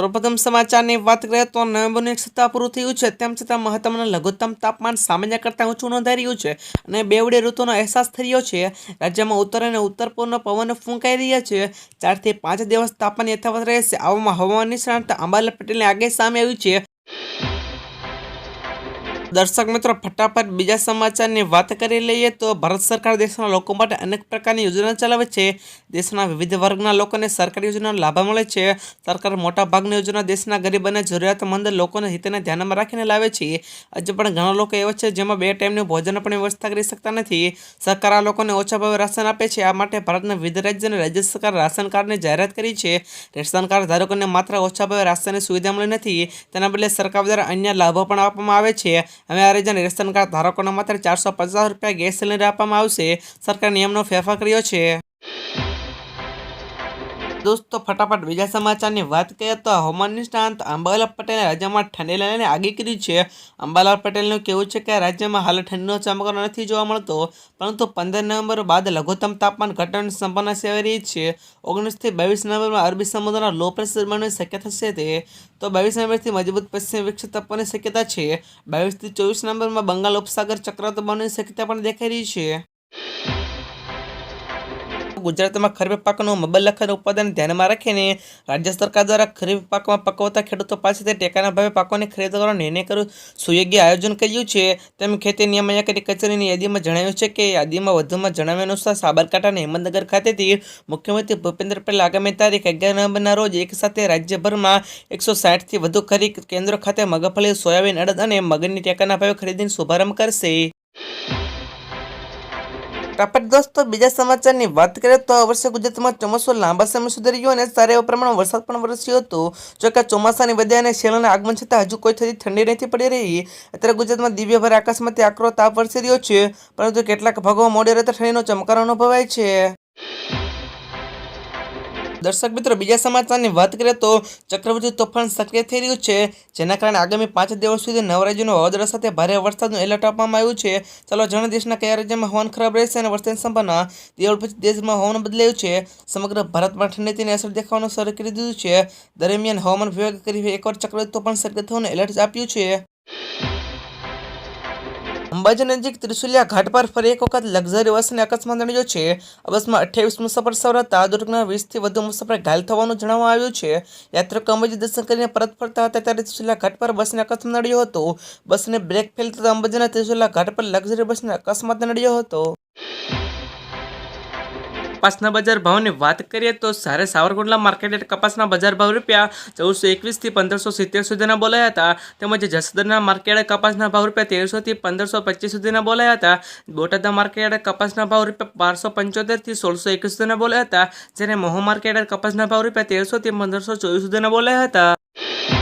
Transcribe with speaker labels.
Speaker 1: સર્વપ્રથમ સમાચારની વાત કરીએ તો નવેમ્બરનું એક સપ્તાહ પૂરું થયું છે. તેમ છતાં મહત્તમના લઘુત્તમ તાપમાન સામાન્ય કરતાં ઊંચું નોંધાઈ રહ્યું છે અને બેવડી ઋતુનો અહેસાસ થઈ રહ્યો છે. રાજ્યમાં ઉત્તર અને ઉત્તર પૂર્વનો પવન ફૂંકાઈ રહ્યા છે. ચારથી પાંચ દિવસ તાપમાન યથાવત રહેશે. આવામાં હવામાન નિષ્ણાંત અંબાલાલ પટેલની આગે સામે આવ્યું છે. દર્શક મિત્રો, ફટાફટ બીજા સમાચારની વાત કરી લઈએ તો ભારત સરકાર દેશના લોકો માટે અનેક પ્રકારની યોજના ચલાવે છે. દેશના વિવિધ વર્ગના લોકોને સરકારી યોજનાનો લાભ મળે છે. સરકાર મોટા ભાગની યોજના દેશના ગરીબ અને જરૂરિયાતમંદ લોકોના હિતને ધ્યાનમાં રાખીને લાવે છે. આજે પણ ઘણા લોકો એવા છે જેમાં બે ટાઈમનું ભોજન પણ વ્યવસ્થા કરી શકતા નથી. સરકાર આ લોકોને ઓછા ભાવે રાશન આપે છે. આ માટે ભારતના વિવિધ રાજ્ય અને રાજ્ય સરકાર રાશન કાર્ડની જાહેરાત કરી છે. રેશન કાર્ડ ધારકોને માત્ર ઓછા ભાવે રાશનની સુવિધા મળી નથી. તેના બદલે સરકાર દ્વારા અન્ય લાભો પણ આપવામાં આવે છે. હવે આ રાજ્યના રેશન કાર્ડ ધારકોને માત્ર ચારસો પચાસ રૂપિયા ગેસ સિલિન્ડર આપવામાં આવશે. સરકાર નિયમનો ફેરફાર કર્યો છે. દોસ્તો, ફટાફટ બીજા સમાચારની વાત કરીએ તો હવામાન નિષ્ણાંત અંબાલાલ પટેલે રાજ્યમાં ઠંડી લઈને આગી કરી છે. અંબાલાલ પટેલનું કહેવું છે કે રાજ્યમાં હાલ ઠંડીનો ચમકારો નથી જોવા મળતો, પરંતુ પંદર નવેમ્બર બાદ લઘુત્તમ તાપમાન ઘટવાની સંભાવના સેવાઈ રહી છે. ઓગણીસથી બાવીસ નવેમ્બરમાં અરબી સમુદ્રના લો પ્રેશર બનવાની શક્યતા છે તે. તો બાવીસ નવેમ્બરથી મજબૂત પશ્ચિમ વિકસિત તપવાની શક્યતા છે. બાવીસથી ચોવીસ નવેમ્બરમાં બંગાળ ઉપસાગર ચક્રવાત બનવાની શક્યતા પણ દેખાઈ રહી છે. ગુજરાતમાં ખરીફ પાકનું મબલખન ઉત્પાદન ધ્યાનમાં રાખીને રાજ્ય સરકાર દ્વારા ખરીફ પાકમાં પકવતા ખેડૂતો પાસેથી ટેકાના ભાવે પાકોની ખરીદી કરવાનો નિર્ણય કરવું સુયોગ્ય આયોજન કર્યું છે. તેમ ખેતી નિયામક કચેરીની યાદીમાં જણાવ્યું છે કે યાદીમાં વધુમાં જણાવ્યા અનુસાર સાબરકાંઠા અને હિંમતનગર ખાતેથી મુખ્યમંત્રી ભૂપેન્દ્ર પટેલ આગામી તારીખ અગિયાર નવેમ્બરના રોજ એક સાથે રાજ્યભરમાં એકસો સાઠથી વધુ ખરીદ કેન્દ્રો ખાતે મગફળી, સોયાબીન, અડદ અને મગરની ટેકાના ભાવે ખરીદીનો શુભારંભ કરશે. ફટાફટ દોસ્તો, બીજા સમાચારની વાત કરીએ તો આ વર્ષે ગુજરાતમાં ચોમાસું લાંબા સમય સુધી રહ્યું અને સારા એવા પ્રમાણમાં વરસાદ પણ વરસ્યો હતો. જો કે ચોમાસાની વધ્યા અને શિયાળાના આગમન છતાં હજુ કોઈ થતી ઠંડી નથી પડી રહી. અત્યારે ગુજરાતમાં દિવ્યભર આકાશમાંથી આકરો તાપ વરસી રહ્યો છે, પરંતુ કેટલાક ભાગોમાં મોડી રહેતા ઠંડીનો ચમકારો અનુભવાય છે. દર્શક મિત્રો, બીજા સમાચારની વાત કરીએ તો ચક્રવર્તી તોફાન સક્રિય થઈ રહ્યું છે, જેના કારણે આગામી પાંચ દિવસ સુધી નવ રાજ્યોનું વાવાઝોડા સાથે ભારે વરસાદનું એલર્ટ આપવામાં આવ્યું છે. ચાલો જાણે દેશના કયા રાજ્યમાં હવાન ખરાબ રહેશે અને વરસાદની સંભાવના દિવાળી પછી દેશમાં હવામાન બદલાયું છે. સમગ્ર ભારતમાં ઠંડીની અસર દેખાવાનું શરૂ કરી દીધું છે. દરમિયાન હવામાન વિભાગે કરી એકવાર ચક્રવર્તી તોફાન સક્રિય થવાનું એલર્ટ આપ્યું છે. અંબાજી નજીક ત્રિશુલિયા ઘાટ પર ફરી એક વખત લક્ઝરી બસને અકસ્માત નડ્યો છે. આ બસમાં અઠ્યાવીસ મુસાફર સવરાતા દુર્ઘટના વીસથી વધુ મુસાફર ઘાયલ થવાનું જણાવવામાં આવ્યું છે. યાત્રિકો અંબાજી દર્શન કરીને પરત ફરતા હતા ત્યારે ત્રિશુલિયા ઘાટ પર બસને અકસ્માત નડ્યો હતો. બસને બ્રેક ફેલ થતાં અંબાજીના ત્રિશુલિયા ઘાટ પર લક્ઝરી બસને અકસ્માત નડ્યો હતો. કપાસના બજાર ભાવની વાત કરીએ તો સારે સાવરકુંડલા માર્કેટ કપાસના બજાર ભાવ રૂપિયા ચૌદસો એકવીસથી પંદરસો સિત્તેર સુધીના બોલાયા હતા, તેમજ જસદરના માર્કેટ કપાસના ભાવ રૂપિયા તેરસોથી પંદરસો પચીસ સુધીના બોલાયા હતા. બોટાદના માર્કેટ કપાસના ભાવ રૂપિયા બારસો પંચોતેરથી સોળસો એકવીસ સુધીના બોલાયા હતા, જ્યારે મોહો માર્કેટ કપાસના ભાવ રૂપિયા તેરસોથી પંદરસો ચોવીસ સુધીના બોલાયા હતા.